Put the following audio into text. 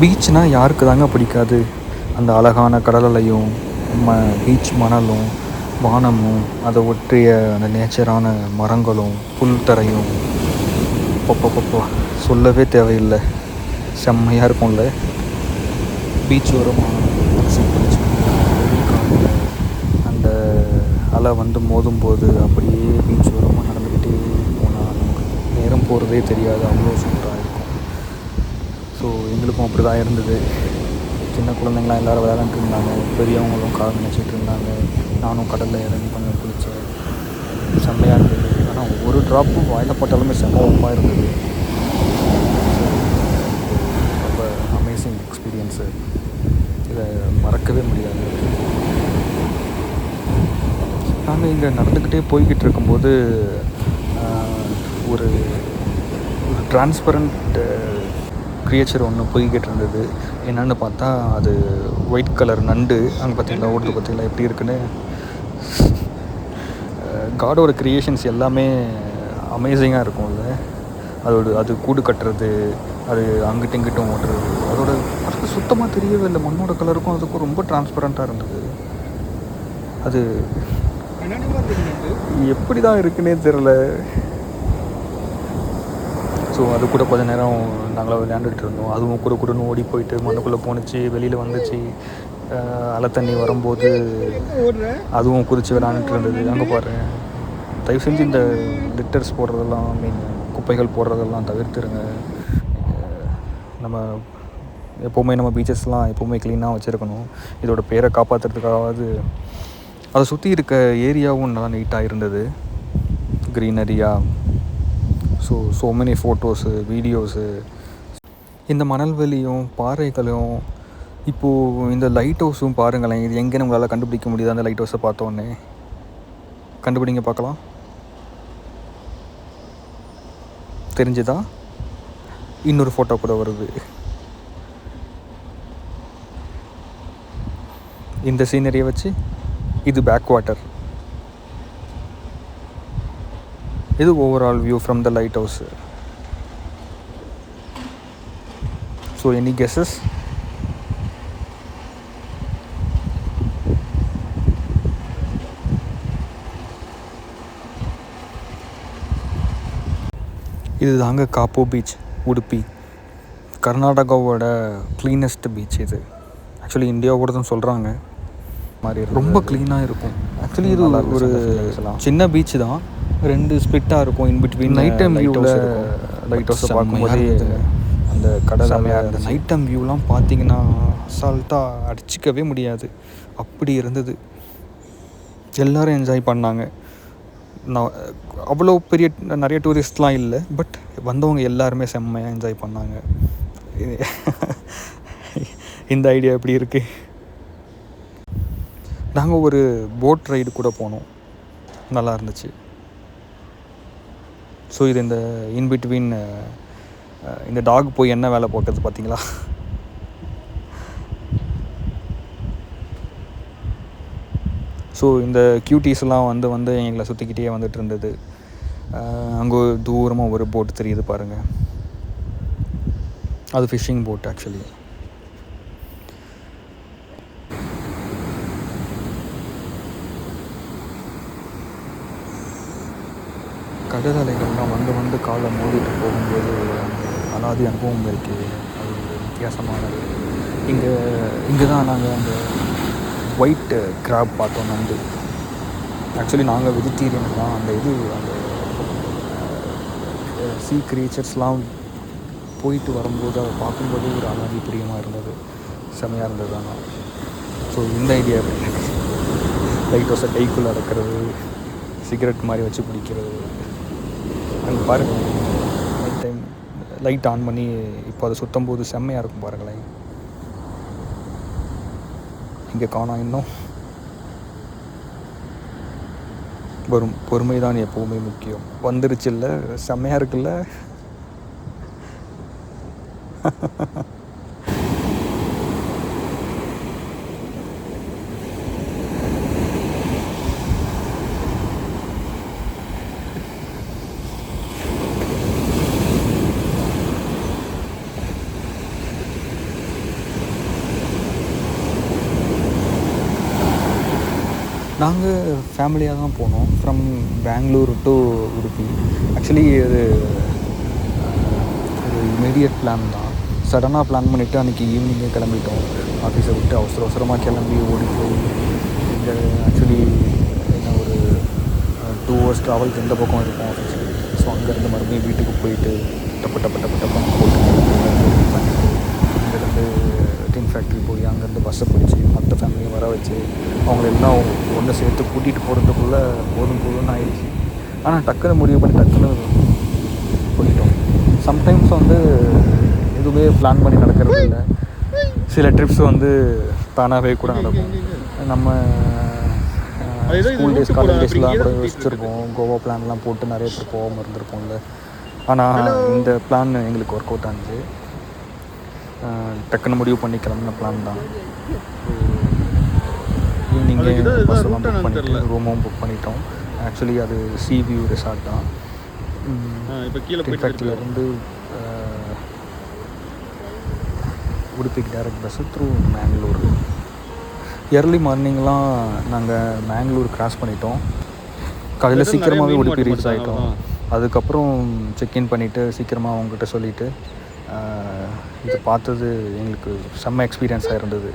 பீச்னால் யாருக்கு தாங்க பிடிக்காது? அந்த அழகான கடலலையும் ம பீச் மணலும் வானமும் அதை ஒற்றிய அந்த நேச்சரான மரங்களும் புல்தரையும் பப்பப்பப்பா சொல்லவே தேவையில்லை. செம்மையாக இருக்கும்ல. பீச் ஓரமாக அந்த அலை வந்து மோதும்போது அப்படியே பீச் ஓரமாக நடந்துக்கிட்டே போனால் நமக்கு நேரம் போகிறதே தெரியாது. அவ்வளோ சூப்பராக எங்களுக்கும் அப்படி தான் இருந்தது. சின்ன குழந்தைங்களாம் எல்லோரும் விளையாண்டுட்டு இருந்தாங்க. பெரியவங்களும் கால் நினச்சிட்டு இருந்தாங்க. நானும் கடலில் இறங்கி கொஞ்சம் குளித்தேன் செம்மையாக இருந்தது. ஆனால் ஒரு ட்ராப்பும் வாயில் போட்டாலுமே செம்ம உப்பாக இருந்தது. ரொம்ப அமேசிங் எக்ஸ்பீரியன்ஸு இதை மறக்கவே முடியாது. நாங்கள் இங்கே நடந்துக்கிட்டே போய்கிட்டு இருக்கும்போது ஒரு ஒரு டிரான்ஸ்பரண்ட் க்ரியேச்சர் ஒன்று போய்கிட்டு இருந்தது. என்னன்னு பார்த்தா அது ஒயிட் கலர் நண்டு. அங்கே பார்த்தீங்களா ஓடுது பார்த்தீங்களா எப்படி இருக்குன்னு? காடோட க்ரியேஷன்ஸ் எல்லாமே அமேசிங்காக இருக்கும்ல. அதோட அது கூடு கட்டுறது அது அங்கிட்டும் இங்கிட்டும் ஓட்டுறது அதோட அது சுத்தமாக தெரியவே இல்லை. மண்ணோட கலருக்கும் அதுக்கும் ரொம்ப டிரான்ஸ்பரண்ட்டாக இருந்தது. அது எப்படி தான் இருக்குன்னே தெரில ஸோ அது கூட கொஞ்ச நேரம் நாங்களாம் விளையாண்டுட்டு இருந்தோம். அதுவும் கூட கூடன்னு ஓடி போயிட்டு மண்ணுக்குள்ளே போணுச்சு வெளியில் வந்துச்சு. அலை தண்ணி வரும்போது அதுவும் குறித்து விளையாண்டுட்டு இருந்தது. அங்கே பாரு. தயவு செஞ்சு இந்த லிட்டர்ஸ் போடுறதெல்லாம் ஐ மீன் குப்பைகள் போடுறதெல்லாம் தவிர்த்துருங்க. நம்ம எப்போவுமே நம்ம பீச்சஸ்லாம் எப்போவுமே க்ளீனாக வச்சுருக்கணும். இதோட பேரை காப்பாற்றுறதுக்காவது அதை சுற்றி இருக்க ஏரியாவும் நல்லா நீட்டாக இருந்தது. க்ரீனரியாக so so many photos videos இந்த மணல்வெளியும் பாறைகளும் இப்போது இந்த லைட் ஹவுஸும் பாருங்களேன். இது எங்கே நம்மளால் கண்டுபிடிக்க முடியுது? அந்த லைட் ஹவுஸை பார்த்தோன்னே கண்டுபிடிங்க பார்க்கலாம். தெரிஞ்சுதா? இன்னொரு ஃபோட்டோ கூட வருது. இந்த சீனரியை வச்சு இது பேக் வாட்டர் இது overall view from the light house so any guesses இது தாங்க காப்போ பீச் உடுப்பி. கர்நாடகாவோட க்ளீனஸ்ட் பீச் இது. ஆக்சுவலி இந்தியாவோட தான் சொல்கிறாங்க மாதிரி ரொம்ப க்ளீனாக இருக்கும். ஆக்சுவலி இது ஒரு சின்ன பீச் தான். ரெண்டு ஸ்பிட்டாக இருக்கும் இன் பிட்வீன் நைட் டைம் வியூவில் லைட் ஹவுஸை பார்க்கும்போதே அந்த கடல் அந்த நைட் டைம் வியூலாம் பார்த்தீங்கன்னா அசால்ட்டாக அடிச்சிக்கவே முடியாது. அப்படி இருந்தது. எல்லாரும் என்ஜாய் பண்ணாங்க. நான் அவ்வளோ பெரிய நிறைய டூரிஸ்ட்லாம் இல்லை பட் வந்தவங்க எல்லாருமே செம்மையாக என்ஜாய் பண்ணாங்க. இந்த ஐடியா எப்படி இருக்குது நாங்கள் ஒரு போட் ரைடு கூட போனோம். நல்லா இருந்துச்சு. ஸோ இது இந்த இன்பிட்வீன் இந்த டாக் போய் என்ன வேலை போட்டது பார்த்தீங்களா ஸோ இந்த க்யூட்டிஸ்லாம் வந்து வந்து எங்களை சுற்றிக்கிட்டே வந்துட்டு இருந்தது. அங்கே தூரமாக ஒரு போட் தெரியுது பாருங்கள் அது ஃபிஷ்ஷிங் போட் ஆக்சுவலி கடல் அலைகள்லாம் வந்து வந்து காலை மோதிட்டு போகும்போது அலாதி அனுபவம் இருக்குது அது ஒரு வித்தியாசமானது இங்கே இங்கே தான் நாங்கள் அந்த ஒயிட் கிராப் பார்த்தோம் நண்டு. ஆக்சுவலி நாங்கள் வெஜிடேரியன் தான். அந்த இது அந்த சீ க்ரீச்சர்ஸ்லாம் போயிட்டு வரும்போது அதை பார்க்கும்போது ஒரு அலாதி பிரியமாக இருந்தது. செமையாக இருந்தது ஆனால் ஸோ இந்த ஐடியா லைட் ஹவுஸை கைக்குள்ளே அடக்கிறது சிகரெட் மாதிரி வச்சு பிடிக்கிறது அங்கே பாருங்கள் நைட் டைம் லைட் ஆன் பண்ணி இப்போ அதை சுத்தம் போது செம்மையாக இருக்கும் பாருங்களேன் இங்கே காணோம் இன்னும். வரும் பொறுமை தான் எப்போவுமே முக்கியம். வந்துருச்சு இல்லை செம்மையாக இருக்குல்ல? நாங்கள் ஃபேமிலியாக தான் போனோம். From Bangalore to Udupi actually அது ஒரு இமீடியட் பிளான் தான். சடனாக பிளான் பண்ணிவிட்டு அன்றைக்கி ஈவினிங்கே கிளம்பிட்டோம். ஆஃபீஸை விட்டு அவசர அவசரமாக கிளம்பி ஓடி போய் இங்கே ஆக்சுவலி என்ன ஒரு டூ ஹவர்ஸ் ட்ராவலுக்கு எந்த பக்கம் இருக்கும் ஆஃபீஸ் ஸோ அங்கேருந்து மறுபடியும் வீட்டுக்கு போயிட்டு டப்பு டப்பு டப்பு டப்புன்னு போட்டு ஃபேக்ட்ரி போய் அங்கேருந்து பஸ்ஸை பிடிச்சி மற்ற ஃபேமிலியும் வர வச்சு அவங்கள எல்லாம் ஒன்று சேர்த்து கூட்டிகிட்டு போகிறதுக்குள்ளே போதும் போதும்னு ஆயிடுச்சு. ஆனால் டக்குன்னு முடிவு பண்ணி டக்குன்னு போயிட்டோம். சம்டைம்ஸ் வந்து எதுவுமே பிளான் பண்ணி நடக்கிறது இல்லை. சில ட்ரிப்ஸ் வந்து தானாகவே கூட நடக்கும். நம்ம ஸ்கூல் டேஸ் காலேஜ் டேஸ்லாம் கூட யோசிச்சிருப்போம் கோவா பிளான்லாம் போட்டு நிறைய பேர் போகாமல் இருந்திருப்போம்ல. ஆனால் இந்த பிளான் எங்களுக்கு ஒர்க் அவுட் ஆனிச்சு டக்குன்னு முடிவு பண்ணி கிளம்புன பிளான் தான் ஈவினிங்கே பஸ்ஸெல்லாம் புக் பண்ணிட்டு. ரூமும் புக் பண்ணிட்டோம். ஆக்சுவலி அது சி வியூ ரிசார்ட் தான். இப்போ கீழே ஃபேக்ட்ரியிலேருந்து உடுப்பிக்கு direct bus through Mangalore early மார்னிங்லாம் நாங்கள் மேங்களூர் கிராஸ் பண்ணிட்டோம். காலையில் சீக்கிரமாகவே உடுப்பி ரீச் ஆகிட்டோம் அதுக்கப்புறம் செக்இன் பண்ணிவிட்டு சீக்கிரமாக அவங்ககிட்ட சொல்லிவிட்டு இது பார்த்தது எங்களுக்கு செம்ம எக்ஸ்பீரியன்ஸாக இருந்தது.